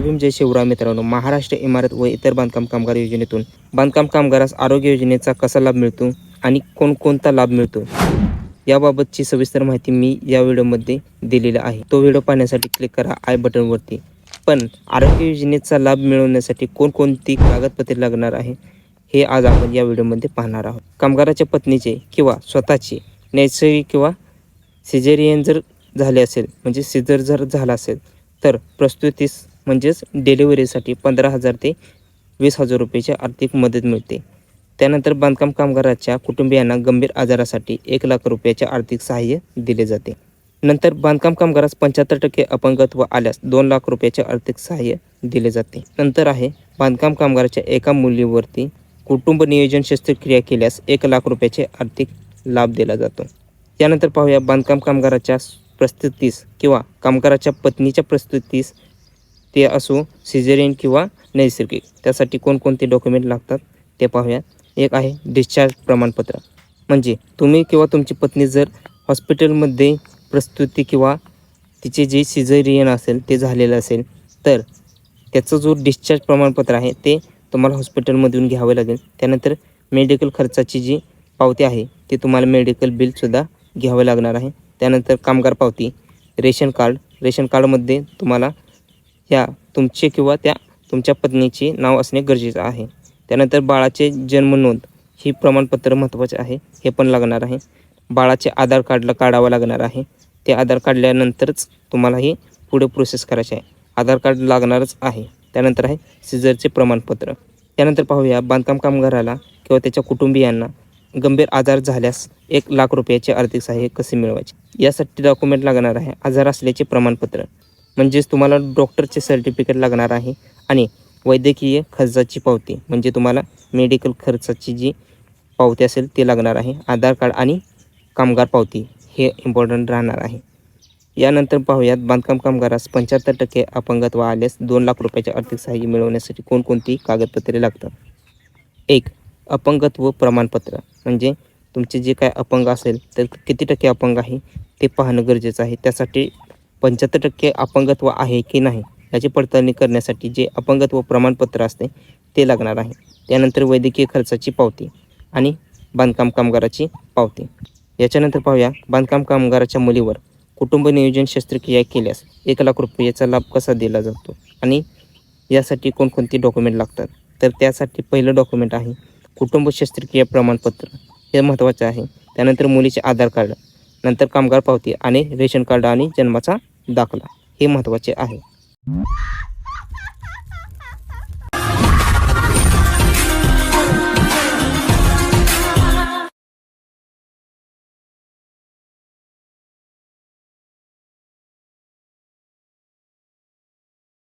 जय भीम जय शिवराय मित्रांनो. महाराष्ट्र इमारत व इतर बांधकाम कामगार योजनेतून बांधकाम कामगारास आरोग्य योजनेचा कसा लाभ मिळतो आणि कोणकोणता लाभ मिळतो? याबाबतची सविस्तर माहिती मी या व्हिडिओमध्ये दिलेली आहे. तो व्हिडिओ पाहण्यासाठी क्लिक करा आय बटनवरती पण आरोग्य योजनेचा लाभ मिळवण्यासाठी कोणकोणती कागदपत्रे लागणार आहे हे आज आपण या व्हिडिओमध्ये पाहणार आहोत. कामगाराच्या पत्नीचे किंवा स्वतःचे नैसर्गिक किंवा सिजेरियन जर झाले असेल म्हणजे सिजर जर झाला असेल तर प्रस्तुतीस म्हणजेच डिलिव्हरीसाठी पंधरा हजार ते वीस हजार रुपयाची आर्थिक मदत मिळते. त्यानंतर बांधकाम कामगाराच्या कुटुंबियांना गंभीर आजारासाठी एक लाख रुपयाचे आर्थिक सहाय्य दिले जाते. नंतर बांधकाम कामगारास पंच्याहत्तर टक्के अपंगत्व आल्यास दोन लाख रुपयाचे आर्थिक सहाय्य दिले जाते. नंतर आहे बांधकाम कामगाराच्या एका मुलीवरती कुटुंब नियोजन शस्त्रक्रिया केल्यास एक लाख रुपयाचे आर्थिक लाभ दिला जातो. त्यानंतर पाहूया बांधकाम कामगाराच्या प्रस्तुतीस किंवा कामगाराच्या पत्नीच्या प्रस्तुतीस ते असो सिझेरियन किंवा नैसर्गिक. त्यासाठी कोणकोणते डॉक्युमेंट लागतात ते पाहूया एक आहे डिस्चार्ज प्रमाणपत्र. म्हणजे तुम्ही किंवा तुमची पत्नी जर हॉस्पिटलमध्ये प्रस्तुती किंवा तिचे जे सिझेरियन असेल ते झालेलं असेल तर त्याचं जो डिस्चार्ज प्रमाणपत्र आहे ते तुम्हाला हॉस्पिटलमधून घ्यावं लागेल. त्यानंतर मेडिकल खर्चाची जी पावती आहे ती तुम्हाला मेडिकल बिलसुद्धा घ्यावं लागणार आहे. त्यानंतर कामगार पावती रेशन कार्ड. रेशन कार्डमध्ये तुम्हाला ह्या तुमचे किंवा त्या तुमच्या पत्नीचे नाव असणे गरजेचं आहे. त्यानंतर बाळाचे जन्म नोंद ही प्रमाणपत्र महत्त्वाचे आहे हे पण लागणार आहे. बाळाचे आधार कार्डला काढावं लागणार आहे. ते आधार काढल्यानंतरच तुम्हाला ही पुढे प्रोसेस करायची आहे. आधार कार्ड लागणारच आहे. त्यानंतर आहे सिजरचे प्रमाणपत्र. त्यानंतर पाहूया बांधकाम कामगाराला किंवा त्याच्या कुटुंबियांना गंभीर आजार झाल्यास एक लाख रुपयाचे आर्थिक सहाय्य कसे मिळवायचे? यासाठी डॉक्युमेंट लागणार आहे. आजार असल्याचे प्रमाणपत्र. म्हणजेच तुम्हाला डॉक्टरचे सर्टिफिकेट लागणार आहे आणि वैद्यकीय खर्चाची पावती म्हणजे तुम्हाला मेडिकल खर्चाची जी पावती असेल ते लागणार आहे. आधार कार्ड आणि कामगार पावती हे इम्पॉर्टंट राहणार आहे. यानंतर पाहूयात बांधकाम कामगारास पंच्याहत्तर टक्के अपंगत्व आल्यास दोन लाख रुपयाचे आर्थिक सहाय्य मिळवण्यासाठी कोणकोणती कागदपत्रे लागतात? एक अपंगत्व प्रमाणपत्र म्हणजे तुमचे जे काय अपंग असेल तर किती टक्के अपंग आहे ते पाहणं गरजेचं आहे. त्यासाठी पंच्याहत्तर टक्के अपंगत्व आहे की नाही याची पडताळणी करण्यासाठी जे अपंगत्व प्रमाणपत्र असते ते लागणार आहे. त्यानंतर वैद्यकीय खर्चाची पावती आणि बांधकाम कामगाराची पावती. याच्यानंतर पाहूया बांधकाम कामगाराच्या मुलीवर कुटुंब नियोजन शस्त्रक्रिया केल्यास एक लाख रुपयाचा लाभ कसा दिला जातो? आणि यासाठी कोणकोणती डॉक्युमेंट लागतात? तर त्यासाठी पहिलं डॉक्युमेंट आहे कुटुंब शस्त्रक्रिया प्रमाणपत्र. हे महत्त्वाचं आहे. त्यानंतर मुलीचे आधार कार्ड नंतर कामगार पावती आणि रेशन कार्ड आणि जन्माचा दाखला हे महत्त्वाचे आहे.